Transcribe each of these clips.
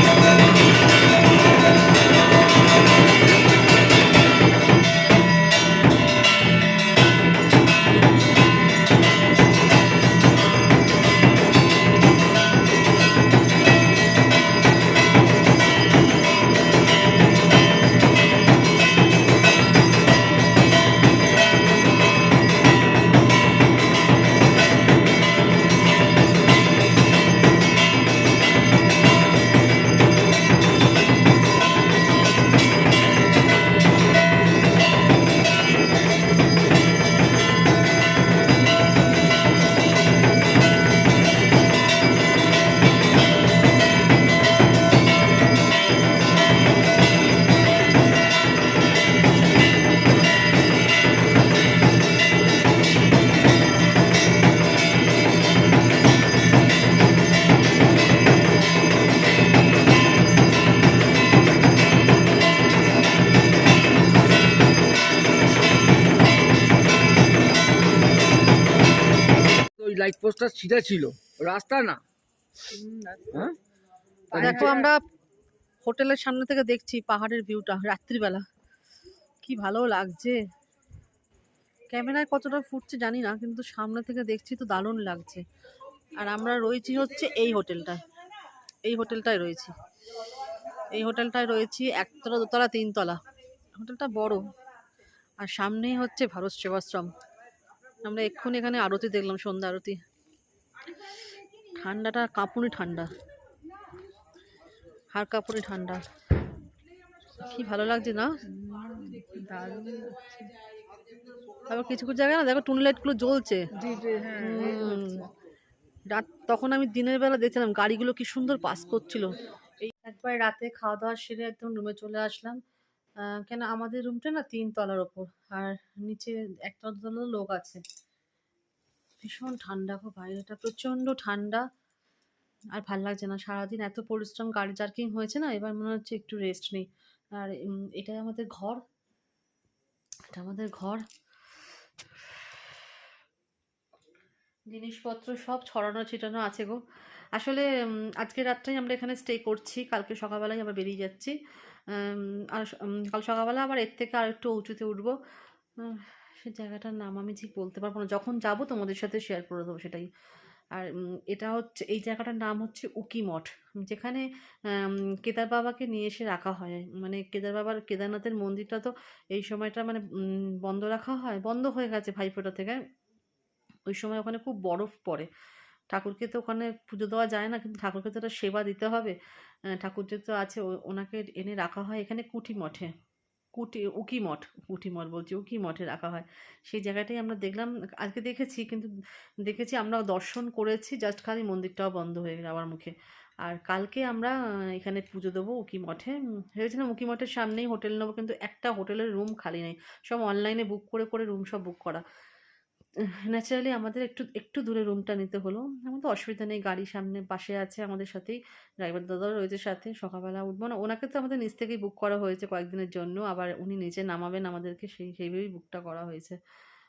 ওই লাইট পোস্টটা ছিঁড়া ছিল। রাস্তা না। হ্যাঁ? দেখো আমরা হোটেলের সামনে থেকে দেখছি পাহাড়ের ভিউটা রাত্রিবেলা। কি ভালো লাগছে। ক্যামেরায় কতটা ফুটছে জানি না কিন্তু সামনে থেকে দেখছি তো দারুণ লাগছে। আর আমরা রয়েছি হচ্ছে এই হোটেলটায়। এই হোটেলটায় রয়েছি। এই হোটেলটায় রয়েছি একতলা দোতলা তিনতলা। হোটেলটা বড়। আর সামনেই হচ্ছে ভারত সেবাশ্রম। আমরা এক্ষুনি এখানে আরতি দেখলাম সন্ধ্যা আরতি। ঠান্ডাটা কাঁপুনি ঠান্ডা। হাড় কাঁপুনি ঠান্ডা। কি ভালো লাগছে না? তারপর কিছু কিছু জায়গায় না দেখো টুনি লাইটগুলো জ্বলছে। রাত তখন আমি দিনের বেলা দেখছিলাম গাড়িগুলো কি সুন্দর পাস করছিল। এই একবার রাতে খাওয়া দাওয়া সেরে একদম রুমে চলে আসলাম। কেন আমাদের রুমটা না তিন তলার ওপর। আর নিচে একটা তলা লোক আছে। ভীষণ ঠান্ডা গো বাইরেটা প্রচণ্ড ঠান্ডা। আর ভালো লাগছে না, সারাদিন এত পরিশ্রম, গাড়ি জার্কিং হয়েছে না, এবার মনে হচ্ছে একটু রেস্ট নেই। আর এটাই আমাদের ঘর। এটা আমাদের ঘর। জিনিসপত্র সব ছড়ানো ছিটানো আছে গো। আসলে আজকে রাতটাই আমরা এখানে স্টে করছি, কালকে সকালবেলায় আমরা বেরিয়ে যাচ্ছি। আর কাল সকালবেলা আবার এর থেকে আর একটু উঁচুতে উঠবো। সে জায়গাটার নাম আমি ঠিক বলতে পারব না। যখন যাব তোমাদের সাথে শেয়ার করে দেবো সেটাই। আর এটা হচ্ছে, এই জায়গাটার নাম হচ্ছে উকি মঠ। যেখানে কেদার বাবাকে নিয়ে এসে রাখা হয়। মানে কেদার বাবার, কেদারনাথের মন্দিরটা তো এই সময়টা মানে বন্ধ রাখা হয়, বন্ধ হয়ে গেছে ভাইফোঁটা থেকে। ওই সময় ওখানে খুব বরফ পড়ে। ঠাকুরকে তো ওখানে পুজো দেওয়া যায় না, কিন্তু ঠাকুরকে তো সেবা দিতে হবে। ঠাকুর যে তো আছে ওনাকে এনে রাখা হয় এখানে কুটি মঠে। কুটি, উকি মঠ কুটি মঠ বলছি, উকি মঠে রাখা হয়। সেই জায়গাটাই আমরা দেখলাম, আজকে দেখেছি, কিন্তু দেখেছি আমরা দর্শন করেছি জাস্ট খালি মন্দিরটাও বন্ধ হয়ে গেল আমার মুখে। আর কালকে আমরা এখানে পুজো দেবো উকি মঠে। ভেবেছিলাম উকি মঠের সামনেই হোটেল নেব, কিন্তু একটা হোটেলের রুম খালি নেই। সব অনলাইনে বুক করে করে রুম সব বুক করা। ন্যাচারালি আমাদের একটু একটু দূরে রুমটা নিতে হলো। আমাদের অসুবিধা নেই, গাড়ি সামনে পাশে আছে আমাদের সাথেই। ড্রাইভার দাদাও রয়েছে সাথে, সকালবেলা উঠবো না। ওনাকে তো আমাদের নিচ থেকেই বুক করা হয়েছে কয়েকদিনের জন্য। আবার উনি নিচে নামাবেন আমাদেরকে, সেই, সেইভাবেই বুকটা করা হয়েছে।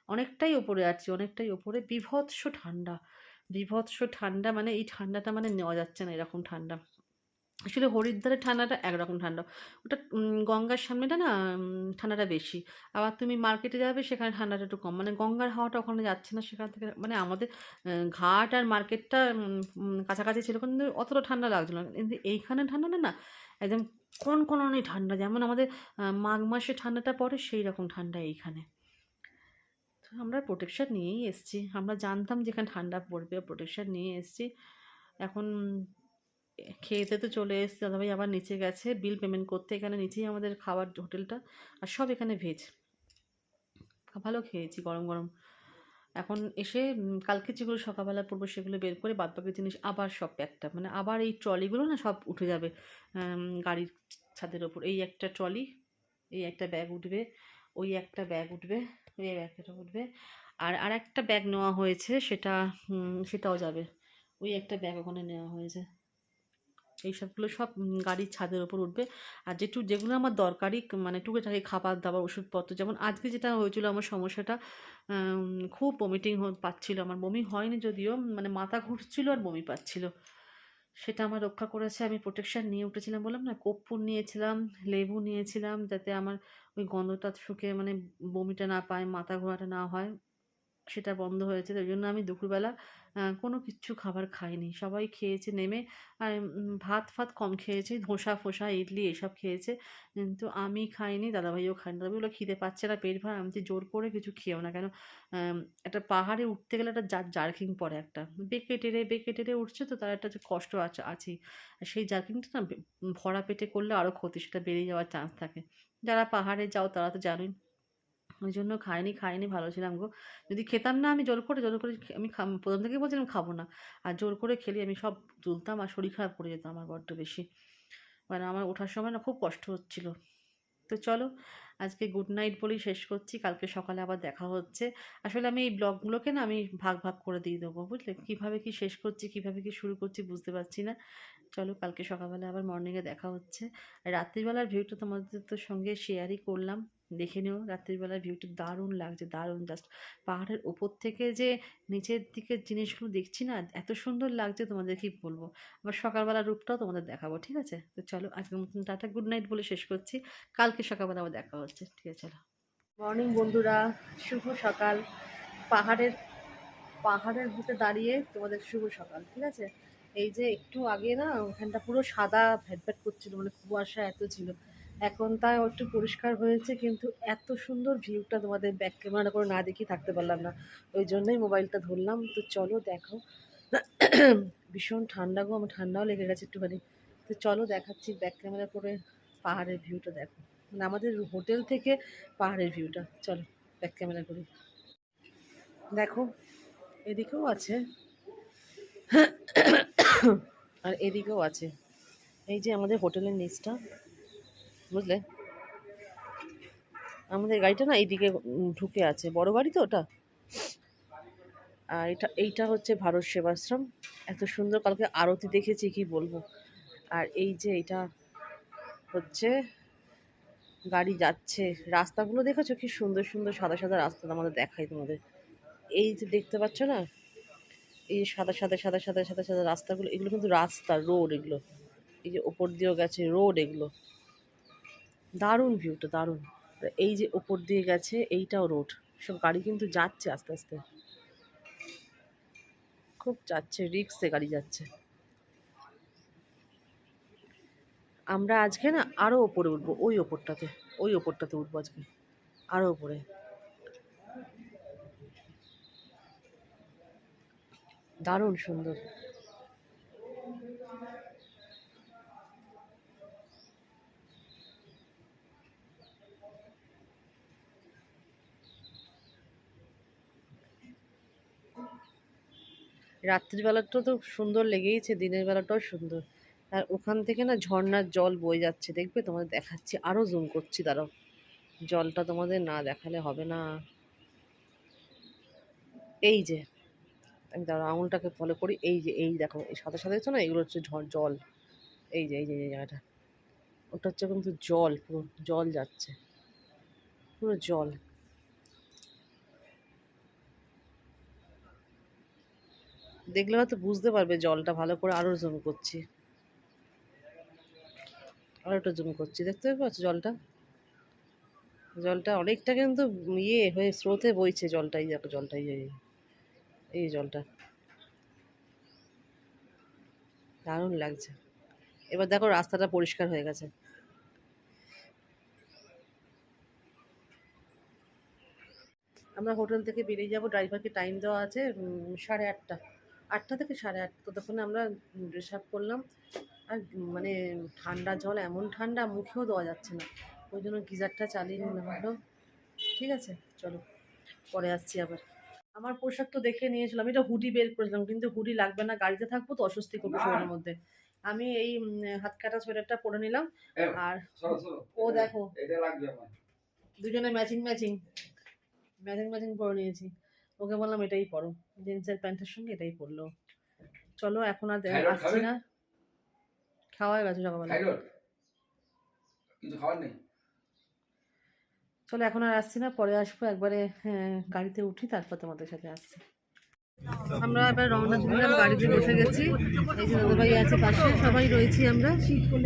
অনেকটাই ওপরে আছি অনেকটাই ওপরে। বীভৎস ঠান্ডা বীভৎস ঠান্ডা মানে এই ঠান্ডাটা মানে নেওয়া যাচ্ছে না এরকম ঠান্ডা। আসলে হরিদ্বারের ঠান্ডাটা একরকম ঠান্ডা। ওটা গঙ্গার সামনেটা না ঠান্ডাটা বেশি। আবার তুমি মার্কেটে যাবে, সেখানে ঠান্ডাটা একটু কম। মানে গঙ্গার হাওয়াটা ওখানে যাচ্ছে না, সেখান থেকে মানে আমাদের ঘাট আর মার্কেটটা কাছাকাছি ছিল, কিন্তু অতটা ঠান্ডা লাগছিল না। কিন্তু এইখানে ঠান্ডাটা না, একদম কোন কোন ঠান্ডা। যেমন আমাদের মাঘ মাসে ঠান্ডাটা পড়ে সেই রকম ঠান্ডা এইখানে। তো আমরা প্রোটেকশন নিয়েই এসেছি। আমরা জানতাম যেখানে ঠান্ডা পড়বে প্রোটেকশান নিয়ে এসেছি। এখন খেতে তো চলে এসেছি, দাদাভাই আবার নিচে গেছে বিল পেমেন্ট করতে, এখানে নিচেই আমাদের খাবার হোটেলটা আর সব এখানে ভেজ ভালো খেয়েছি, গরম গরম। এখন এসে কালকে যেগুলো সকালবেলা পড়ব সেগুলো বের করে বাদ বাকি জিনিস আবার সব প্যাকটা মানে আবার এই ট্রলিগুলো না সব উঠে যাবে গাড়ির ছাদের ওপর। এই একটা ট্রলি, এই একটা ব্যাগ উঠবে, ওই একটা ব্যাগ উঠবে, ওই একটা উঠবে। আর আর একটা ব্যাগ নেওয়া হয়েছে, সেটা সেটাও যাবে। ওই একটা ব্যাগ ওখানে নেওয়া হয়েছে। এই সবগুলো সব গাড়ির ছাদের ওপর উঠবে। আর যেটু যেগুলো আমার দরকারি মানে টুকেটাকি খাবার দাবার, ওষুধপত্র, যেমন আজকে যেটা হয়েছিল আমার সমস্যাটা খুব বমিটিং পাচ্ছিল। আমার বমি হয়নি যদিও মানে মাথা ঘুরছিল আর বমি পাচ্ছিল। সেটা আমার রক্ষা করেছে। আমি প্রোটেকশান নিয়ে উঠেছিলাম, বললাম না, কর্পূর নিয়েছিলাম, লেবু নিয়েছিলাম, যাতে আমার ওই গন্ধটা শুকে মানে বমিটা না পায়, মাথা ঘোরাটা না হয়। সেটা বন্ধ হয়েছে। ওই জন্য আমি দুপুরবেলা কোনো কিচ্ছু খাবার খাইনি। সবাই খেয়েছে নেমে, আর ভাত ফাত কম খেয়েছে, ধোসা ফোসা, ইডলি এসব খেয়েছে। কিন্তু আমি খাইনি, দাদাভাইও খাইনি। দাদাভাইগুলো খিদে পাচ্ছে না, পেট ভর। আমি জোর করে কিছু খেয়েও না কেন? একটা পাহাড়ে উঠতে গেলে একটা জার, জার্কিং পড়ে একটা। বেঁকে টেরে বেঁকে টেরে উঠছে তো, তার একটা যে কষ্ট আছে। আছেই সেই জার্কিংটা না, ভরা পেটে করলে আরও ক্ষতি, সেটা বেড়ে যাওয়ার চান্স থাকে। যারা পাহাড়ে যাও, তারা তো জানোই ওই জন্য খাইনি খাইনি, ভালো ছিলাম গো। যদি খেতাম না আমি জোর করে জোর করে আমি প্রথম থেকেই বলছিলাম খাব না। আর জোর করে খেলে, আমি সব তুলতাম আর শরীর খারাপ করে যেত আমার বড্ড বেশি। মানে আমার ওঠার সময় না খুব কষ্ট হচ্ছিল। তো চলো, আজকে গুড নাইট বলেই শেষ করছি। কালকে সকালে আবার দেখা হচ্ছে। আসলে আমি এই ব্লগগুলোকে না আমি ভাগ ভাগ করে দিয়ে দেবো, বুঝলে? কীভাবে কি শেষ করছি, কীভাবে কি শুরু করছি বুঝতে পারছি না। চলো কালকে সকালবেলা আবার মর্নিংয়ে দেখা হচ্ছে। রাত্রিবেলার ভিউটা তোমাদের তো সঙ্গে শেয়ারই করলাম। দেখে নিও, রাত্রিবেলার ভিউটা দারুণ লাগছে, দারুণ জাস্ট পাহাড়ের ওপর থেকে যে নিচের দিকের জিনিসগুলো দেখছি না, এত সুন্দর লাগছে তোমাদের কি বলব? আবার সকালবেলার রূপটাও তোমাদের দেখাবো, ঠিক আছে? তো চলো আজকের মতন টাটা গুড নাইট বলে শেষ করছি। কালকে সকালবেলা আবার দেখা হচ্ছে, ঠিক আছে? চলো। মর্নিং বন্ধুরা, শুভ সকাল। পাহাড়ের পাহাড়ের বুকে দাঁড়িয়ে তোমাদের শুভ সকাল, ঠিক আছে? এই যে একটু আগে না ওখানটা পুরো সাদা ভ্যাটভ্যাট করছিল মানে কুয়াশা এত ছিল। এখন তাই একটু পরিষ্কার হয়েছে, কিন্তু এত সুন্দর ভিউটা তোমাদের ব্যাক ক্যামেরা করে না দেখি থাকতে পারলাম না। ওই জন্যই মোবাইলটা ধরলাম। তো চলো দেখো। ভীষণ ঠান্ডা গো, আমার ঠান্ডাও লেগে গেছে একটুখানি। তো চলো দেখাচ্ছি ব্যাক ক্যামেরা করে পাহাড়ের ভিউটা দেখো। মানে আমাদের হোটেল থেকে পাহাড়ের ভিউটা চলো ব্যাক ক্যামেরা করি। দেখো, এদিকেও আছে। আর এদিকেও আছে। এই যে আমাদের হোটেলের নিচটা, বুঝলে? আমাদের গাড়িটা না এইদিকে ঢুকে আছে। বড় গাড়ি তো ওটা? আর এটা, এইটা হচ্ছে ভারত সেবাশ্রম। এত সুন্দর, কালকে আরতি দেখেছি, কি বলব? আর এই যে এটা হচ্ছে, গাড়ি যাচ্ছে। রাস্তাগুলো দেখেছ? কি সুন্দর সুন্দর সাদা সাদা রাস্তা আমাদের দেখাই তোমাদের। এই যে দেখতে পাচ্ছ না? এই যে সাদা সাদা সাদা সাদা সাদা সাদা রাস্তাগুলো, এগুলো কিন্তু রাস্তা রোড এগুলো। এই যে ওপর দিয়েও গেছে রোড এগুলো। দারুণ ভিউটা দারুণ। এই যে ওপর দিয়ে গেছে, এইটাও রোড সব গাড়ি কিন্তু যাচ্ছে আস্তে আস্তে। খুব যাচ্ছে রিক্সে গাড়ি যাচ্ছে। আমরা আজকে না আরও ওপরে উঠবো, ওই ওপরটাতে ওই ওপরটাতে উঠবো আজকে। আরও ওপরে। দারুণ সুন্দর। রাত্রিবেলাটা তো সুন্দর লেগেইছে, দিনের বেলাটাও সুন্দর। আর ওখান থেকে না ঝর্ণার জল বয়ে যাচ্ছে, দেখবে? তোমাদের দেখাচ্ছি আরও জুম করছি, দাঁড়াও। জলটা তোমাদের না দেখালে হবে না। এই যে আমি তার আঙুলটাকে ফলো করি, এই যে, এই দেখো, এই সাথে সাথে হচ্ছে না? এগুলো হচ্ছে জল। এই যে এই যে জায়গাটা। ওটা হচ্ছে কিন্তু জল, পুরো জল যাচ্ছে। পুরো জল। দেখলে হয়তো বুঝতে পারবে জলটা ভালো করে আরও জুম করছি। আরও একটা জুম করছি। দেখতে পাচ্ছ জলটা? জলটা অনেকটা কিন্তু ইয়ে হয়ে স্রোতে বইছে জলটাই দেখো জলটাই এই জলটা। দারুণ লাগছে। এবার দেখো রাস্তাটা পরিষ্কার হয়ে গেছে। আমরা হোটেল থেকে বেরিয়ে যাব। ড্রাইভারকে টাইম দেওয়া আছে সাড়ে আটটা। আটটা থেকে সাড়ে আটটা ততক্ষণে আমরা ড্রেস আপ করলাম। আর মানে ঠান্ডা জল, এমন ঠান্ডা মুখেও দেওয়া যাচ্ছে না। ওই জন্য গিজারটা চালিয়ে নিলাম ঠিক আছে? চলো, পরে আসছি আবার। আমার পোশাক তো দেখে নিয়েছিলাম এটা হুডি বের করেছিলাম কিন্তু হুডি লাগবে না গাড়িতে থাকব তো অস্বস্তি করব শরীরের মধ্যে। আমি এই হাত কাটা সোয়েটারটা পরে নিলাম আর ও দেখো। দুজনে ম্যাচিং ম্যাচিং ম্যাচিং ম্যাচিং পরে নিয়েছি। ওকে বললাম এটাই পরো। জিন্সের প্যান্টের সঙ্গে এটাই পরলো। চলো এখন আর আসছি না। খাওয়াই গেছে সকালবেলা। কিছু খাওয়ার নেই? চলো এখন আর আসছি না পরে আসব একবারে হ্যাঁ, গাড়িতে উঠি তারপর তোমাদের সাথে আসছি। আমরা এবার রওনা দিলাম গাড়িতে বসে গেছি। এই যে দাদাভাই আছে পাশে সবাই রয়েছি আমরা।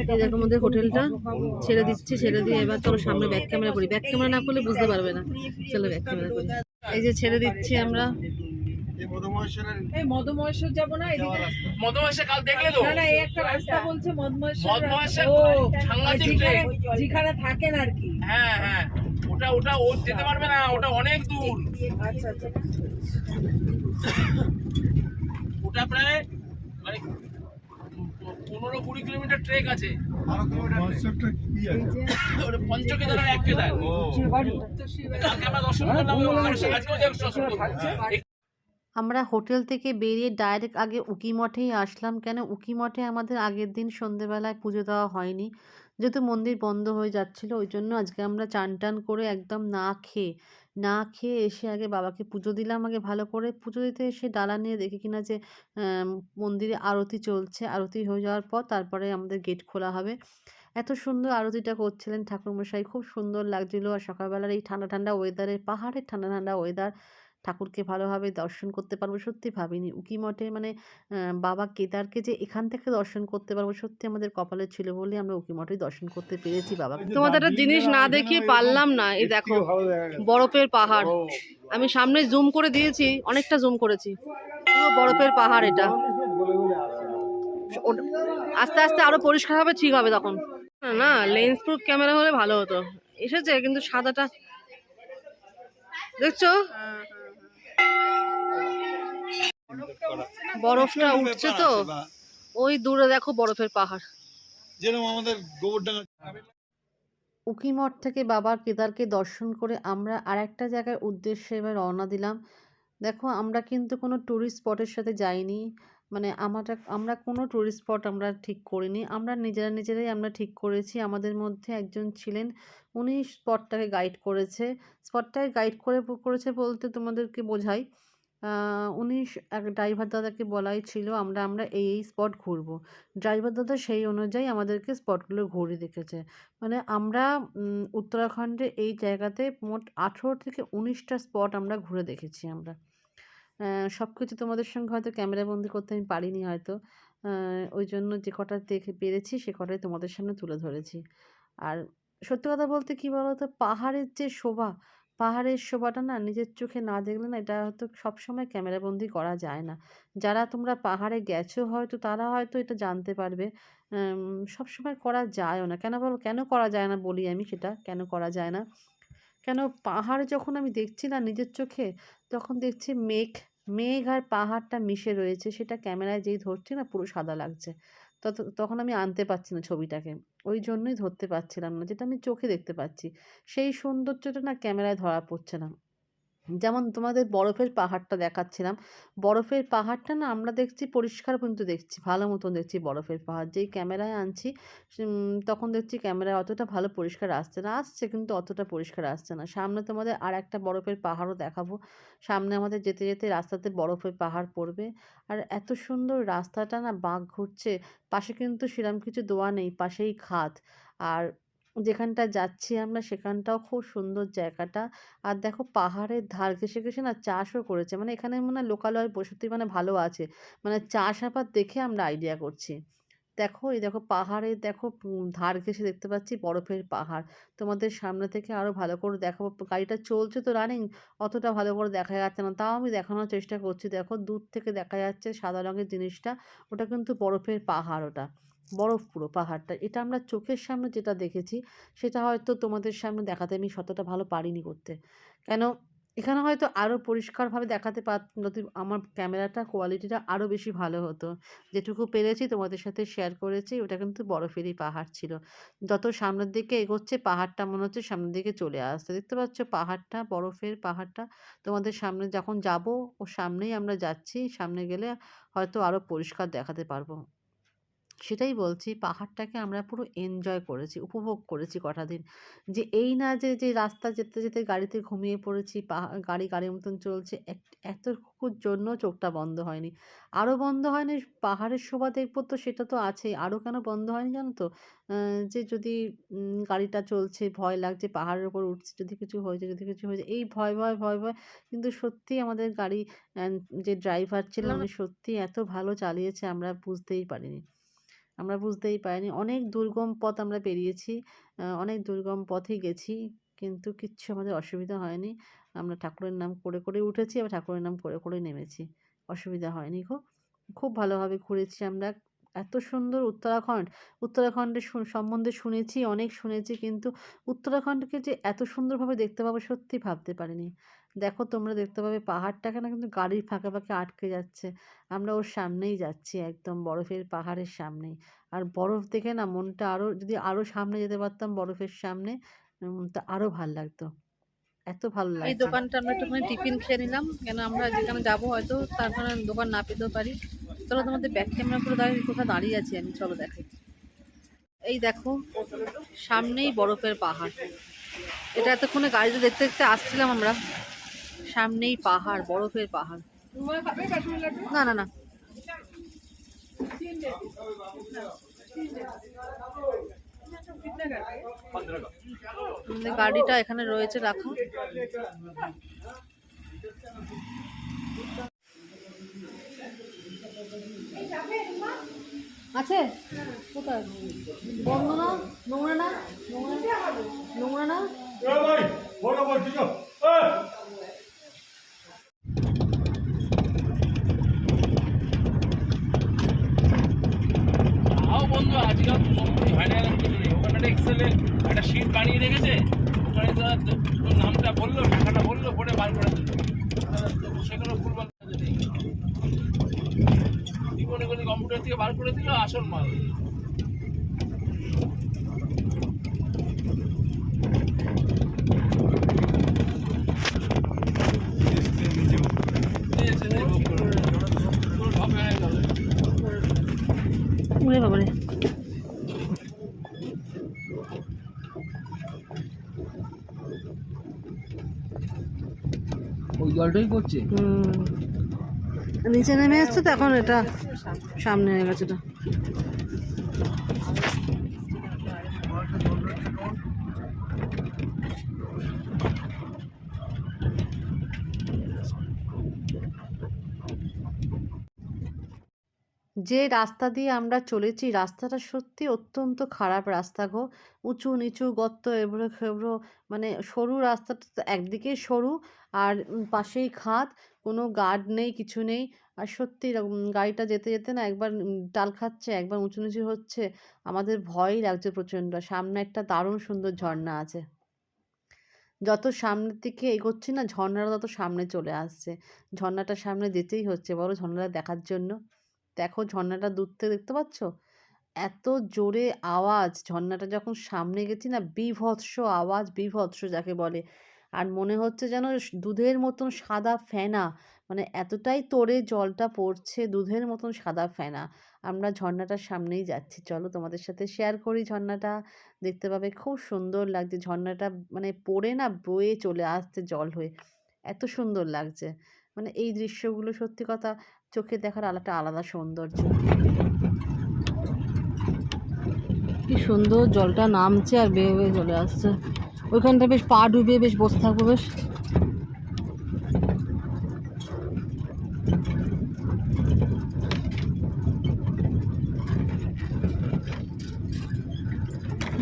এই দেখো আমাদের হোটেলটা ছেড়ে দিচ্ছি ছেড়ে দিয়ে এবার চলো সামনে ব্যাক ক্যামেরা করি। ব্যাক ক্যামেরা না করলে বুঝতে পারবে না। চলো ব্যাক ক্যামেরা করি। এই যে ছেড়ে দিচ্ছি আমরা। যাব না এদিকে কাল দেখলে তো। না না এই একটা রাস্তা বলছে যেখানে থাকেন আর কি। হ্যাঁ হ্যাঁ। ওটা ওটা ও যেতে পারবে না ওটা অনেক দূর। আচ্ছা আচ্ছা। ওটা প্রায় মানে পনেরো কুড়ি কিলোমিটার ট্রেক আছে। ওটা পঞ্চকেদারের এক কেদার। কালকে আমরা দর্শন করলাম আমরা হোটেল থেকে বেরিয়ে ডাইরেক্ট আগে উকি মঠেই আসলাম। কেন? উকি মঠে আমাদের আগের দিন সন্ধেবেলায় পুজো দেওয়া হয়নি। যেহেতু মন্দির বন্ধ হয়ে যাচ্ছিল, ওই জন্য আজকে আমরা চান টান করে একদম না খেয়ে না খেয়ে এসে আগে বাবাকে পুজো দিলাম আগে ভালো করে। পুজো দিতে এসে ডালা নিয়ে দেখি কিনা যে মন্দিরে আরতি চলছে। আরতি হয়ে যাওয়ার পর তারপরে আমাদের গেট খোলা হবে। এত সুন্দর আরতিটা করছিলেন ঠাকুরমশাই। খুব সুন্দর লাগছিল। আর সকালবেলার এই ঠান্ডা ঠান্ডা ওয়েদারে পাহাড়ের ঠান্ডা ঠান্ডা ওয়েদার ঠাকুরকে ভালোভাবে দর্শন করতে পারব সত্যি ভাবিনি। উকি মঠে মানে বাবা কেদারকে যে এখান থেকে দর্শন করতে পারব সত্যি আমাদের কপালে ছিল বলে আমরা উকি মঠে দর্শন করতে পেরেছি বাবা তোমাদের একটা জিনিস না দেখিয়ে পারলাম না এই দেখো বরফের পাহাড়। আমি সামনে জুম করে দিয়েছি অনেকটা জুম করেছি। পুরো বরফের পাহাড় এটা। আস্তে আস্তে আরও পরিষ্কার হবে ঠিক হবে তখন। না লেন্স প্রুফ ক্যামেরা হলে ভালো হতো। এসেছে কিন্তু সাদাটা দেখছ? বরফটা উঠছে তো। ওই দূরে দেখো বরফের পাহাড়। যেরকম আমাদের গোবরডাঙ্গা উকিমঠ থেকে বাবা কেদারকে দর্শন করে আমরা আর একটা জায়গার উদ্দেশ্যে এবার রওনা দিলাম। দেখো আমরা কিন্তু কোনো টুরিস্ট স্পটের সাথে যাইনি। মানে আমরা আমরা কোনো ট্যুরিস্ট স্পট আমরা ঠিক করিনি। আমরা নিজেরা নিজেরাই আমরা ঠিক করেছি। আমাদের মধ্যে একজন ছিলেন, উনি স্পটটাকে গাইড করেছে। স্পটটাকে গাইড করে, করেছে বলতে তোমাদেরকে বোঝাই উনি এক ড্রাইভার দাদাকে বলাই ছিল, আমরা আমরা এই এই স্পট ঘুরবো। ড্রাইভার দাদা সেই অনুযায়ী আমাদেরকে স্পটগুলো ঘুরে দেখেছে। মানে আমরা উত্তরাখণ্ডে এই জায়গাতে মোট আঠেরো থেকে উনিশটা স্পট আমরা ঘুরে দেখেছি আমরা। সব কিছু তোমাদের সঙ্গে হয়তো ক্যামেরা বন্দি করতে আমি পারিনি হয়তো। ওই জন্য যে কটা দেখে পেরেছি সে কটাই তোমাদের সামনে তুলে ধরেছি। আর সত্যি কথা বলতে কি বলতো? পাহাড়ের যে শোভা, পাহাড়ের শোভাটা না নিজের চোখে না দেখলে না এটা হয়তো সবসময় ক্যামেরা বন্দি করা যায় না। যারা তোমরা পাহাড়ে গেছো হয়তো তারা হয়তো এটা জানতে পারবে। সবসময় করা যায়ও না। কেন বলো? কেন করা যায় না বলি আমি সেটা? কেন করা যায় না? কেন পাহাড় যখন আমি দেখছি না নিজের চোখে, তখন দেখছি মেঘ মেঘ আর পাহাড়টা মিশে রয়েছে। সেটা ক্যামেরায় যেই ধরছি না পুরো সাদা লাগছে। তত, তখন আমি আনতে পারছি না ছবিটাকে। ওই জন্যই ধরতে পারছিলাম না, যেটা আমি চোখে দেখতে পাচ্ছি। সেই সৌন্দর্যটা না ক্যামেরায় ধরা পড়ছে না। যেমন তোমাদের বরফের পাহাড়টা দেখাচ্ছিলাম। বরফের পাহাড়টা না আমরা দেখছি পরিষ্কার পর্যন্ত দেখছি, ভালো মতন দেখছি বরফের পাহাড়। যেই ক্যামেরায় আনছি তখন দেখছি ক্যামেরায় অতটা ভালো পরিষ্কার আসছে না। আসছে কিন্তু অতটা পরিষ্কার আসছে না। সামনে তোমাদের আর একটা বরফের পাহাড়ও দেখাবো। সামনে আমাদের যেতে যেতে রাস্তাতে বরফের পাহাড় পড়বে। আর এত সুন্দর রাস্তাটা না বাঘ ঘুরছে। পাশে কিন্তু সেরকম কিছু দোয়া নেই, পাশেই খাদ আর যেখানটা যাচ্ছি আমরা সেখানটাও খুব সুন্দর জায়গাটা। আর দেখো পাহাড়ের ধার ঘেঁষে ঘেঁষে না চাষও করেছে। মানে এখানে মনে লোকালয় বসতি মানে ভালো আছে। মানে চাষ চাষাবাদ দেখে আমরা আইডিয়া করছি। দেখো এই দেখো পাহাড়ে দেখো ধার ঘেঁষে দেখতে পাচ্ছি বরফের পাহাড়। তোমাদের সামনে থেকে আরও ভালো করে দেখাবো। গাড়িটা চলছে তো রানিং অতটা ভালো করে দেখা যাচ্ছে না। তাও আমি দেখানোর চেষ্টা করছি। দেখো দূর থেকে দেখা যাচ্ছে সাদা রঙের জিনিসটা। ওটা কিন্তু বরফের পাহাড় ওটা। বরফ পুরো পাহাড়টা। এটা আমরা চোখের সামনে যেটা দেখেছি, সেটা হয়তো তোমাদের সামনে দেখাতে আমি ততটা ভালো পারিনি করতে। কেন? এখানে হয়তো আরও পরিষ্কারভাবে দেখাতে পার, যদি আমার ক্যামেরাটা কোয়ালিটিটা আরও বেশি ভালো হতো। যেটুকু পেরেছি তোমাদের সাথে শেয়ার করেছি, ওটা কিন্তু বরফেরই পাহাড় ছিল। যত সামনের দিকে এগোচ্ছে, পাহাড়টা মনে হচ্ছে সামনের দিকে চলে আসছে। দেখতে পাচ্ছ পাহাড়টা, বরফের পাহাড়টা। তোমাদের সামনে যখন যাব ও সামনেই আমরা যাচ্ছি। সামনে গেলে হয়তো আরও পরিষ্কার দেখাতে পারব। সেটাই বলছি পাহাড়টাকে আমরা পুরো এনজয় করেছি উপভোগ করেছি কটা দিন। যে এই না যে যে রাস্তা যেতে যেতে গাড়িতে ঘুমিয়ে পড়েছি পাহাড় গাড়ি গাড়ির মতন চলছে এতটুকুর জন্য চোখটা বন্ধ হয়নি। আরও বন্ধ হয়নি পাহাড়ের শোভা দেখব তো সেটা তো আছেই আরও কেন বন্ধ হয়নি জানো তো? যে যদি গাড়িটা চলছে ভয় লাগছে পাহাড়ের উপর উঠছে যদি কিছু হয়েছে যদি কিছু হয়েছে এই ভয় ভয় ভয় ভয় কিন্তু সত্যি আমাদের গাড়ি যে ড্রাইভার ছিল উনি সত্যি এত ভালো চালিয়েছে আমরা বুঝতেই পারিনি। আমরা বুঝতেই পারিনি। অনেক দুর্গম পথ আমরা পেরিয়েছি অনেক দুর্গম পথে গেছি, কিন্তু কিচ্ছু আমাদের অসুবিধা হয়নি। আমরা ঠাকুরের নাম করে করে উঠেছি, আবার ঠাকুরের নাম করে করে নেমেছি। অসুবিধা হয়নি গো। খুব ভালোভাবে ঘুরেছি আমরা। এত সুন্দর উত্তরাখণ্ড। উত্তরাখণ্ডের সম্বন্ধে শুনেছি, অনেক শুনেছি, কিন্তু উত্তরাখণ্ডকে যে এত সুন্দরভাবে দেখতে পাবো সত্যি ভাবতে পারিনি। দেখো তোমরা দেখতে পাবে পাহাড়টাকে না কিন্তু গাড়ির ফাঁকে ফাঁকে আটকে যাচ্ছে। আমরা ওর সামনেই যাচ্ছি একদম বরফের পাহাড়ের সামনেই। আর বরফ দেখে না মনটা আরও যদি আরও সামনে যেতে পারতাম বরফের সামনে তা আরও ভালো লাগতো। এত ভালো লাগে এই দোকানটা আমরা একটুখানি টিফিন খেয়ে নিলাম কেন আমরা যেখানে যাব হয়তো তারপরে দোকান না পেতেও পারি। চলো তোমাদের ব্যাক ক্যামেরা করে দাঁড়িয়ে কোথায় দাঁড়িয়ে আছি আমি চলো দেখাই এই দেখো সামনেই বরফের পাহাড়। এটা এতক্ষণে গাড়িতে দেখতে দেখতে আসছিলাম আমরা। সামনেই পাহাড়, বরফের পাহাড়। না না না। গাড়িটা এখানে রয়েছে, রাখা। আছে? কোথায়? বন্ধ না? নোংরা না? নোংরা নোংরা না বন্ধু আজকাল নেই। ওখানে এক্সেলে একটা শিট বানিয়ে রেখেছে। ওখানে তো তো- নামটা বলল, টাকাটা বলল, পরে বার করে দিল। সেখানে জীবনে করে কম্পিউটার থেকে বার করে দিল, আসল মাল দিয়েছে, দে, তোর ভাবে হয়ে গেল। ওরে বাবারে ওই করছে। নিচে নেমে এসছে তো এখন এটা সামনে হয়ে গেছে এটা। যে রাস্তা দিয়ে আমরা চলেছি, রাস্তাটা সত্যি অত্যন্ত খারাপ রাস্তা গো। উঁচু, নিচু, গর্ত, এবড়ো, খেবড়ো মানে সরু রাস্তাটা তো একদিকে সরু আর পাশেই খাদ, কোনো গার্ড নেই, কিছু নেই। আর সত্যি গাড়িটা যেতে যেতে না একবার ডাল খাচ্ছে, একবার উঁচু, নিচু হচ্ছে, আমাদের ভয়ই লাগছে প্রচণ্ড। সামনে একটা দারুণ সুন্দর ঝর্ণা আছে। যত সামনের দিকে এগোচ্ছি না, ঝর্ণাটা তত সামনে চলে আসছে। ঝর্ণাটার সামনে যেতেই হচ্ছে। বড় ঝর্ণাটা দেখার জন্য। দেখো ঝর্ণাটা দূর থেকে দেখতে পাচ্ছ? এত জোরে আওয়াজ, ঝর্ণাটা যখন সামনে গেছি না, বীভৎস আওয়াজ, বীভৎস যাকে বলে। আর মনে হচ্ছে যেন দুধের মতন সাদা ফেনা মানে এতটাই তোরে জলটা পড়ছে, দুধের মতন সাদা ফেনা। আমরা ঝর্ণাটার সামনেই যাচ্ছি। চলো তোমাদের সাথে শেয়ার করি ঝর্ণাটা। দেখতে পাবে খুব সুন্দর লাগছে। ঝর্ণাটা মানে পড়ে না, বয়ে চলে আসছে জল হয়ে। এত সুন্দর লাগছে। মানে এই দৃশ্যগুলো সত্যি কথা চোখে দেখার আলাদা আলাদা সৌন্দর্য। কি সুন্দর জলটা নামছে আর বেয়ে বেয়ে চলে আসছে। ওইখানটা বেশ পা ডুবিয়ে বেশ বসে থাকব বেশ।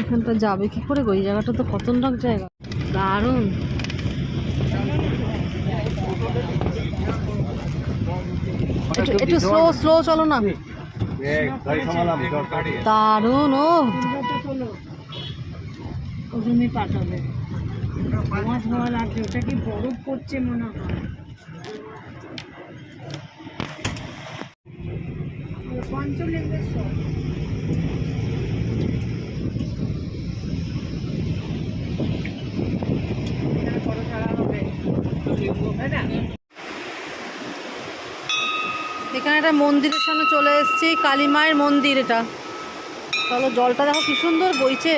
এখানটা যাবে কি করে গো? এই জায়গাটা তো খতরনাক জায়গা। দারুণ। একটু স্লো স্লো চলো না। দারুণ ও। ওজনে পাঠাবে। ধোঁয়া ধোঁয়া লাগছে ওটা কি বরফ পড়ছে মনে হয়? পঞ্চলিঙ্গেশ্বর এখানে একটা মন্দিরের সামনে চলে এসেছি, কালী মায়ের মন্দির এটা। চলো জলটা দেখো কি সুন্দর বইছে।